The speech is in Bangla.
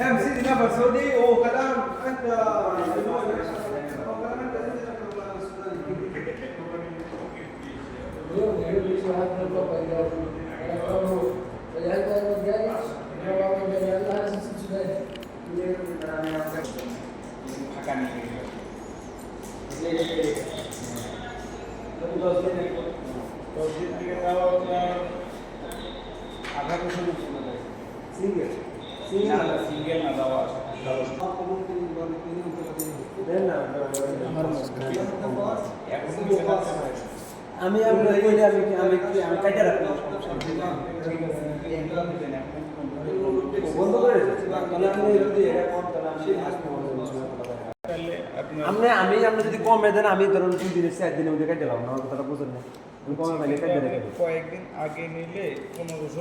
امسك نفس ودي وكلام انت সিঙ্গেল সিঙ্গেল না আমি আমি আপনি যদি কমে দেন আমি ধরুন দুই দিনের চার দিনের মধ্যে কাটে লাভ না কথাটা বুঝেন না। কমে কয়েকদিন আগে নিলে পনেরোশো